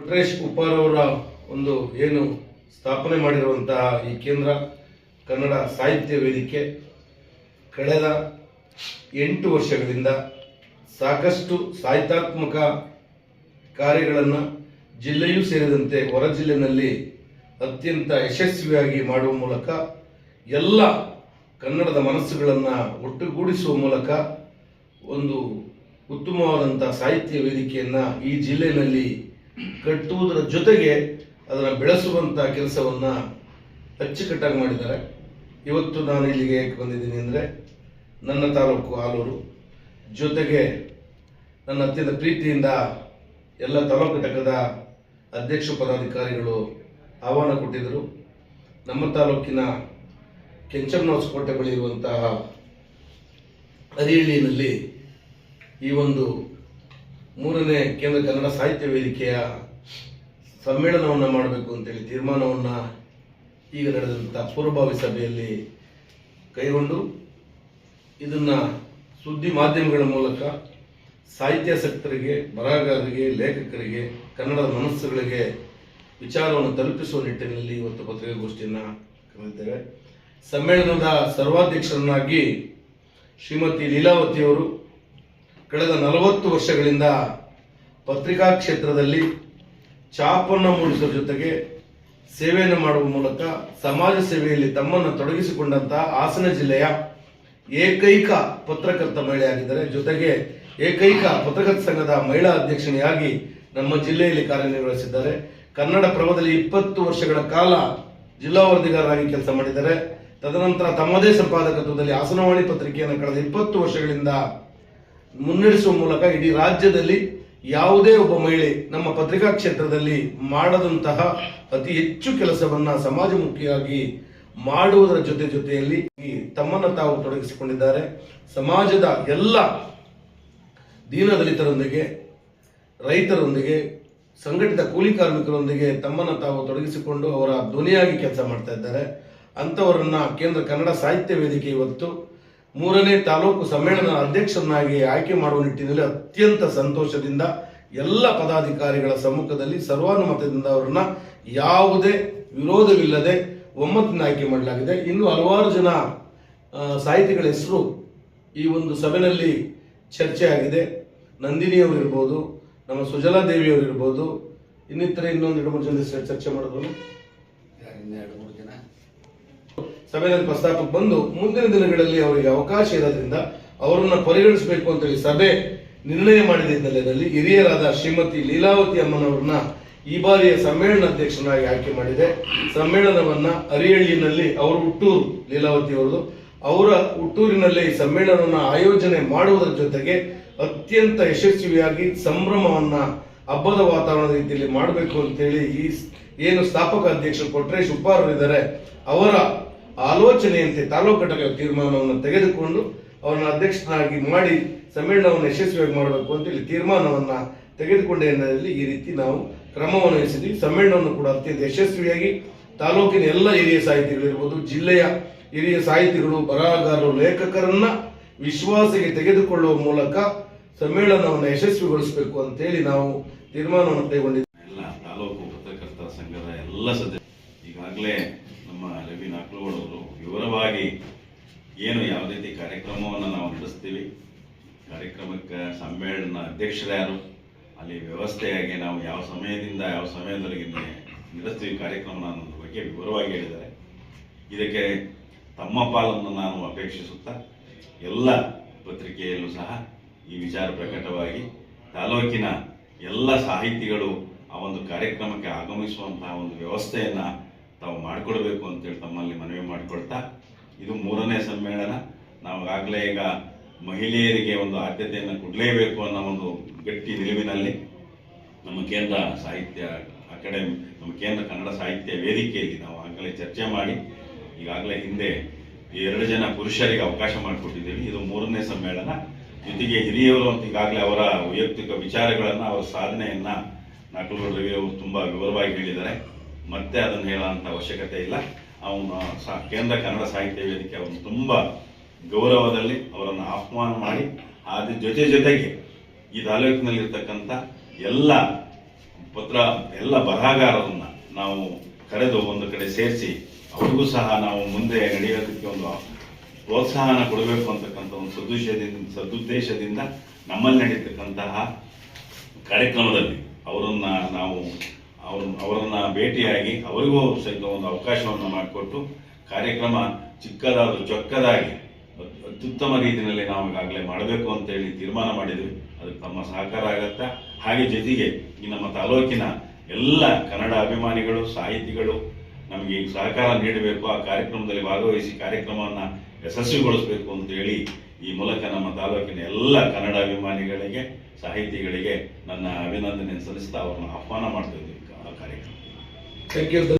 ವೆಂಕಟೇಶ್ ಉಪ್ಪಾರ್ ಅವರ ಒಂದು ಏನು ಸ್ಥಾಪನೆ ಮಾಡಿರುವಂತಹ ಈ ಕೇಂದ್ರ ಕನ್ನಡ ಸಾಹಿತ್ಯ ವೇದಿಕೆ ಕಳೆದ ಎಂಟು ವರ್ಷಗಳಿಂದ ಸಾಕಷ್ಟು ಸಾಹಿತ್ಯಾತ್ಮಕ ಕಾರ್ಯಗಳನ್ನು ಜಿಲ್ಲೆಯೂ ಸೇರಿದಂತೆ ಹೊರ ಜಿಲ್ಲೆಯಲ್ಲಿ ಅತ್ಯಂತ ಯಶಸ್ವಿಯಾಗಿ ಮಾಡುವ ಮೂಲಕ ಎಲ್ಲ ಕನ್ನಡದ ಮನಸ್ಸುಗಳನ್ನು ಒಟ್ಟುಗೂಡಿಸುವ ಮೂಲಕ ಒಂದು ಉತ್ತಮವಾದಂಥ ಸಾಹಿತ್ಯ ವೇದಿಕೆಯನ್ನು ಈ ಜಿಲ್ಲೆಯಲ್ಲಿ ಕಟ್ಟುವುದರ ಜೊತೆಗೆ ಅದನ್ನು ಬೆಳೆಸುವಂಥ ಕೆಲಸವನ್ನು ಅಚ್ಚುಕಟ್ಟಾಗಿ ಮಾಡಿದ್ದಾರೆ. ಇವತ್ತು ನಾನು ಇಲ್ಲಿಗೆ ಯಾಕೆ ಬಂದಿದ್ದೀನಿ ಅಂದರೆ, ನನ್ನ ತಾಲೂಕು ಆಲೂರು ಜೊತೆಗೆ ನನ್ನ ಅತ್ಯಂತ ಪ್ರೀತಿಯಿಂದ ಎಲ್ಲ ತಾಲೂಕು ಘಟಕದ ಅಧ್ಯಕ್ಷ ಪದಾಧಿಕಾರಿಗಳು ಆಹ್ವಾನ ಕೊಟ್ಟಿದ್ದರು. ನಮ್ಮ ತಾಲೂಕಿನ ಕೆಂಚಮ್ಮನಹೊಸಕೋಟೆ ಬಳಿ ಇರುವಂತಹ ಅರಿಹಳ್ಳಿನಲ್ಲಿ ಈ ಒಂದು ಮೂರನೇ ಕೇಂದ್ರ ಕನ್ನಡ ಸಾಹಿತ್ಯ ವೇದಿಕೆಯ ಸಮ್ಮೇಳನವನ್ನು ಮಾಡಬೇಕು ಅಂತೇಳಿ ತೀರ್ಮಾನವನ್ನು ಈಗ ನಡೆದಂಥ ಪೂರ್ವಭಾವಿ ಸಭೆಯಲ್ಲಿ ಕೈಗೊಂಡು ಇದನ್ನು ಸುದ್ದಿ ಮಾಧ್ಯಮಗಳ ಮೂಲಕ ಸಾಹಿತ್ಯಾಸಕ್ತರಿಗೆ ಬರಹಗಾರರಿಗೆ, ಲೇಖಕರಿಗೆ, ಕನ್ನಡದ ಮನಸ್ಸುಗಳಿಗೆ ವಿಚಾರವನ್ನು ತಲುಪಿಸುವ ನಿಟ್ಟಿನಲ್ಲಿ ಇವತ್ತು ಪತ್ರಿಕಾಗೋಷ್ಠಿಯನ್ನು ಕರೆದಿದ್ದೇವೆ. ಸಮ್ಮೇಳನದ ಸರ್ವಾಧ್ಯಕ್ಷರನ್ನಾಗಿ ಶ್ರೀಮತಿ ಲೀಲಾವತಿಯವರು ಕಳೆದ ನಲವತ್ತು ವರ್ಷಗಳಿಂದ ಪತ್ರಿಕಾ ಕ್ಷೇತ್ರದಲ್ಲಿ ಛಾಪನ್ನು ಮೂಡಿಸುವ ಜೊತೆಗೆ ಸೇವೆಯನ್ನು ಮಾಡುವ ಮೂಲಕ ಸಮಾಜ ಸೇವೆಯಲ್ಲಿ ತಮ್ಮನ್ನು ತೊಡಗಿಸಿಕೊಂಡಂತಹ ಹಾಸನ ಜಿಲ್ಲೆಯ ಏಕೈಕ ಪತ್ರಕರ್ತ ಮಹಿಳೆಯಾಗಿದ್ದಾರೆ. ಜೊತೆಗೆ ಏಕೈಕ ಪತ್ರಕರ್ತ ಸಂಘದ ಮಹಿಳಾ ಅಧ್ಯಕ್ಷಣೆಯಾಗಿ ನಮ್ಮ ಜಿಲ್ಲೆಯಲ್ಲಿ ಕಾರ್ಯನಿರ್ವಹಿಸಿದ್ದಾರೆ. ಕನ್ನಡ ಪ್ರಭದಲ್ಲಿ ಇಪ್ಪತ್ತು ವರ್ಷಗಳ ಕಾಲ ಜಿಲ್ಲಾ ವರದಿಗಾರರಾಗಿ ಕೆಲಸ ಮಾಡಿದ್ದಾರೆ. ತದನಂತರ ತಮ್ಮದೇ ಸಂಪಾದಕತ್ವದಲ್ಲಿ ಹಾಸನವಾಣಿ ಪತ್ರಿಕೆಯನ್ನು ಕಳೆದ ಇಪ್ಪತ್ತು ವರ್ಷಗಳಿಂದ ಮುನ್ನಡೆಸುವ ಮೂಲಕ ಇಡೀ ರಾಜ್ಯದಲ್ಲಿ ಯಾವುದೇ ಒಬ್ಬ ಮಹಿಳೆ ನಮ್ಮ ಪತ್ರಿಕಾ ಕ್ಷೇತ್ರದಲ್ಲಿ ಮಾಡದಂತಹ ಅತಿ ಹೆಚ್ಚು ಕೆಲಸವನ್ನ ಸಮಾಜಮುಖಿಯಾಗಿ ಮಾಡುವುದರ ಜೊತೆ ಜೊತೆಯಲ್ಲಿ ತಮ್ಮನ್ನು ತಾವು ತೊಡಗಿಸಿಕೊಂಡಿದ್ದಾರೆ. ಸಮಾಜದ ಎಲ್ಲ ದೀನದಲಿತರೊಂದಿಗೆ, ರೈತರೊಂದಿಗೆ, ಸಂಘಟಿತ ಕೂಲಿ ಕಾರ್ಮಿಕರೊಂದಿಗೆ ತಮ್ಮನ್ನು ತಾವು ತೊಡಗಿಸಿಕೊಂಡು ಅವರ ಧ್ವನಿಯಾಗಿ ಕೆಲಸ ಮಾಡ್ತಾ ಇದ್ದಾರೆ. ಅಂಥವರನ್ನ ಕೇಂದ್ರ ಕನ್ನಡ ಸಾಹಿತ್ಯ ವೇದಿಕೆ ಇವತ್ತು ಮೂರನೇ ತಾಲೂಕು ಸಮ್ಮೇಳನ ಅಧ್ಯಕ್ಷರನ್ನಾಗಿ ಆಯ್ಕೆ ಮಾಡುವ ನಿಟ್ಟಿನಲ್ಲಿ ಅತ್ಯಂತ ಸಂತೋಷದಿಂದ ಎಲ್ಲ ಪದಾಧಿಕಾರಿಗಳ ಸಮ್ಮುಖದಲ್ಲಿ ಸರ್ವಾನುಮತದಿಂದ ಅವರನ್ನ ಯಾವುದೇ ವಿರೋಧವಿಲ್ಲದೆ ಒಮ್ಮತ್ತಿನ ಆಯ್ಕೆ ಮಾಡಲಾಗಿದೆ. ಇನ್ನು ಹಲವಾರು ಜನ ಸಾಹಿತಿಗಳ ಹೆಸರು ಈ ಒಂದು ಸಭೆಯಲ್ಲಿ ಚರ್ಚೆ ಆಗಿದೆ. ನಂದಿನಿಯವರಿರ್ಬೋದು ನಮ್ಮ ಸುಜಲಾ ದೇವಿಯವರಿರ್ಬೋದು ಇನ್ನಿತರ ಇನ್ನೊಂದು ಎರಡು ಮೂರು ಜನ ಚರ್ಚೆ ಮಾಡಿದ್ರು ಸಭೆಯಲ್ಲಿ ಪ್ರಸ್ತಾಪಕ್ಕೆ ಬಂದು ಮುಂದಿನ ದಿನಗಳಲ್ಲಿ ಅವರಿಗೆ ಅವಕಾಶ ಇರೋದ್ರಿಂದ ಅವರನ್ನ ಪರಿಗಣಿಸಬೇಕು ಅಂತೇಳಿ ಸಭೆ ನಿರ್ಣಯ ಮಾಡಿದ ಹಿನ್ನೆಲೆಯಲ್ಲಿ ಹಿರಿಯರಾದ ಶ್ರೀಮತಿ ಲೀಲಾವತಿ ಅಮ್ಮನವರನ್ನ ಈ ಬಾರಿಯ ಸಮ್ಮೇಳನ ಅಧ್ಯಕ್ಷನಾಗಿ ಆಯ್ಕೆ ಮಾಡಿದೆ. ಸಮ್ಮೇಳನವನ್ನ ಅರಿಹಳ್ಳಿನಲ್ಲಿ ಅವರು ಹುಟ್ಟೂರು ಲೀಲಾವತಿ ಅವರದು ಅವರ ಹುಟ್ಟೂರಿನಲ್ಲಿ ಈ ಸಮ್ಮೇಳನವನ್ನ ಆಯೋಜನೆ ಮಾಡುವುದರ ಜೊತೆಗೆ ಅತ್ಯಂತ ಯಶಸ್ವಿಯಾಗಿ ಸಂಭ್ರಮವನ್ನ ಹಬ್ಬದ ವಾತಾವರಣದ ರೀತಿಯಲ್ಲಿ ಮಾಡಬೇಕು ಅಂತೇಳಿ ಈ ಏನು ಸ್ಥಾಪಕ ಅಧ್ಯಕ್ಷರು ಕೊಟ್ರೇಶ್ ಉಪ್ಪಾರ್ ಇದ್ದಾರೆ. ಅವರ ಆಲೋಚನೆಯಂತೆ ತಾಲೂಕು ಘಟಕ ತೀರ್ಮಾನವನ್ನು ತೆಗೆದುಕೊಂಡು ಅವರನ್ನು ಅಧ್ಯಕ್ಷರಾಗಿ ಮಾಡಿ ಸಮ್ಮೇಳನವನ್ನು ಯಶಸ್ವಿಯಾಗಿ ಮಾಡಬೇಕು ಅಂತೇಳಿ ತೀರ್ಮಾನವನ್ನು ತೆಗೆದುಕೊಂಡ ಹಿನ್ನೆಲೆಯಲ್ಲಿ ಈ ರೀತಿ ನಾವು ಕ್ರಮವನ್ನು ವಹಿಸಿದ್ವಿ. ಸಮ್ಮೇಳನವನ್ನು ಕೂಡ ಅತ್ಯಂತ ಯಶಸ್ವಿಯಾಗಿ ತಾಲೂಕಿನ ಎಲ್ಲ ಹಿರಿಯ ಸಾಹಿತಿಗಳಿರ್ಬೋದು, ಜಿಲ್ಲೆಯ ಹಿರಿಯ ಸಾಹಿತಿಗಳು, ಬರಹಗಾರರು, ಲೇಖಕರನ್ನ ವಿಶ್ವಾಸಕ್ಕೆ ತೆಗೆದುಕೊಳ್ಳುವ ಮೂಲಕ ಸಮ್ಮೇಳನವನ್ನು ಯಶಸ್ವಿಗೊಳಿಸಬೇಕು ಅಂತೇಳಿ ನಾವು ತೀರ್ಮಾನವನ್ನು ಕೈಗೊಂಡಿದ್ದೇವೆ ಎಲ್ಲ ತಾಲೂಕು ಪತ್ರಕರ್ತರ ಸಂಘದ ಎಲ್ಲ ಸದಸ್ಯ ಈಗಾಗಲೇ ರವಿ ಅವರು ವಿವರವಾಗಿ ಏನು ಯಾವ ರೀತಿ ಕಾರ್ಯಕ್ರಮವನ್ನು ನಾವು ನಡೆಸ್ತೀವಿ. ಕಾರ್ಯಕ್ರಮಕ್ಕೆ ಸಮ್ಮೇಳನ ಅಧ್ಯಕ್ಷರು ಯಾರು? ಅಲ್ಲಿ ವ್ಯವಸ್ಥೆಯಾಗಿ ನಾವು ಯಾವ ಸಮಯದಿಂದ ಯಾವ ಸಮಯದವರೆಗೆ ನಡೆಸ್ತೀವಿ ಕಾರ್ಯಕ್ರಮ ಅನ್ನೋದ್ರ ಬಗ್ಗೆ ವಿವರವಾಗಿ ಹೇಳಿದ್ದಾರೆ. ಇದಕ್ಕೆ ತಮ್ಮ ಪಾಲನ್ನು ನಾನು ಅಪೇಕ್ಷಿಸುತ್ತಾ ಎಲ್ಲ ಪತ್ರಿಕೆಯಲ್ಲೂ ಸಹ ಈ ವಿಚಾರ ಪ್ರಕಟವಾಗಿ ತಾಲೂಕಿನ ಎಲ್ಲ ಸಾಹಿತಿಗಳು ಆ ಒಂದು ಕಾರ್ಯಕ್ರಮಕ್ಕೆ ಆಗಮಿಸುವಂತಹ ಒಂದು ವ್ಯವಸ್ಥೆಯನ್ನ ತಾವು ಮಾಡಿಕೊಡ್ಬೇಕು ಅಂತೇಳಿ ತಮ್ಮಲ್ಲಿ ಮನವಿ ಮಾಡಿಕೊಳ್ತಾ ಇದು ಮೂರನೇ ಸಮ್ಮೇಳನ. ನಾವಾಗಲೇ ಈಗ ಮಹಿಳೆಯರಿಗೆ ಒಂದು ಆದ್ಯತೆಯನ್ನು ಕೊಡಲೇಬೇಕು ಅನ್ನೋ ಒಂದು ಗಟ್ಟಿ ನಿಲುವಿನಲ್ಲಿ ನಮ್ಮ ಕೇಂದ್ರ ಸಾಹಿತ್ಯ ಅಕಾಡೆಮಿ, ನಮ್ಮ ಕೇಂದ್ರ ಕನ್ನಡ ಸಾಹಿತ್ಯ ವೇದಿಕೆಯಲ್ಲಿ ನಾವು ಆಗಲೇ ಚರ್ಚೆ ಮಾಡಿ, ಈಗಾಗಲೇ ಹಿಂದೆ ಎರಡು ಜನ ಪುರುಷರಿಗೆ ಅವಕಾಶ ಮಾಡಿಕೊಟ್ಟಿದ್ದೀವಿ. ಇದು ಮೂರನೇ ಸಮ್ಮೇಳನ. ಜೊತೆಗೆ ಹಿರಿಯವರು ಅಂತ ಈಗಾಗಲೇ ಅವರ ವೈಯಕ್ತಿಕ ವಿಚಾರಗಳನ್ನು, ಅವರ ಸಾಧನೆಯನ್ನ ನಾಲ್ಕು ರವಿ ಅವರು ತುಂಬಾ ವಿವರವಾಗಿ ಹೇಳಿದ್ದಾರೆ. ಮತ್ತೆ ಅದನ್ನು ಹೇಳುವಂತ ಅವಶ್ಯಕತೆ ಇಲ್ಲ. ಅವನು ಸಾ- ಕೇಂದ್ರ ಕನ್ನಡ ಸಾಹಿತ್ಯ ವೇದಿಕೆ ಅವನು ತುಂಬಾ ಗೌರವದಲ್ಲಿ ಅವರನ್ನು ಆಹ್ವಾನ ಮಾಡಿ ಅದ್ರ ಜೊತೆ ಜೊತೆಗೆ ಈ ತಾಲೂಕಿನಲ್ಲಿರ್ತಕ್ಕಂಥ ಎಲ್ಲ ಪತ್ರ, ಎಲ್ಲ ಬರಹಗಾರರನ್ನ ನಾವು ಕರೆದು ಒಂದು ಕಡೆ ಸೇರಿಸಿ, ಅವ್ರಿಗೂ ಸಹ ನಾವು ಮುಂದೆ ನಡೆಯೋದಕ್ಕೆ ಒಂದು ಪ್ರೋತ್ಸಾಹನ ಕೊಡಬೇಕು ಅಂತಕ್ಕಂಥ ಒಂದು ಸದುದ್ದೇಶದಿಂದ ಸದುದ್ದೇಶದಿಂದ ನಮ್ಮಲ್ಲಿ ನಡೀತಕ್ಕಂತಹ ಕಾರ್ಯಕ್ರಮದಲ್ಲಿ ಅವರನ್ನು ನಾವು ಅವ್ರ ಅವರನ್ನ ಭೇಟಿಯಾಗಿ ಅವರಿಗೂ ಸಹಿತ ಒಂದು ಅವಕಾಶವನ್ನು ಮಾಡಿಕೊಟ್ಟು ಕಾರ್ಯಕ್ರಮ ಚಿಕ್ಕದಾದರೂ ಚೊಕ್ಕದಾಗಿ ಅತ್- ಅತ್ಯುತ್ತಮ ರೀತಿಯಲ್ಲಿ ನಾವು ಈಗಾಗಲೇ ಮಾಡಬೇಕು ಅಂತೇಳಿ ತೀರ್ಮಾನ ಮಾಡಿದ್ವಿ. ಅದಕ್ಕೆ ತಮ್ಮ ಸಹಕಾರ ಆಗತ್ತಾ? ಹಾಗೆ ಜೊತೆಗೆ ಈ ನಮ್ಮ ತಾಲೂಕಿನ ಎಲ್ಲ ಕನ್ನಡ ಅಭಿಮಾನಿಗಳು, ಸಾಹಿತಿಗಳು ನಮಗೆ ಸಹಕಾರ ನೀಡಬೇಕು, ಆ ಕಾರ್ಯಕ್ರಮದಲ್ಲಿ ಭಾಗವಹಿಸಿ ಕಾರ್ಯಕ್ರಮವನ್ನು ಯಶಸ್ವಿಗೊಳಿಸಬೇಕು ಅಂತ ಹೇಳಿ ಈ ಮೂಲಕ ನಮ್ಮ ತಾಲೂಕಿನ ಎಲ್ಲ ಕನ್ನಡ ಅಭಿಮಾನಿಗಳಿಗೆ, ಸಾಹಿತಿಗಳಿಗೆ ನನ್ನ ಅಭಿನಂದನೆ ಸಲ್ಲಿಸ್ತಾ ಅವರನ್ನು ಆಹ್ವಾನ ಮಾಡ್ತಾ ಇದ್ದೀವಿ ಆ ಕಾರ್ಯಕ್ರಮ ಥ್ಯಾಂಕ್ ಯು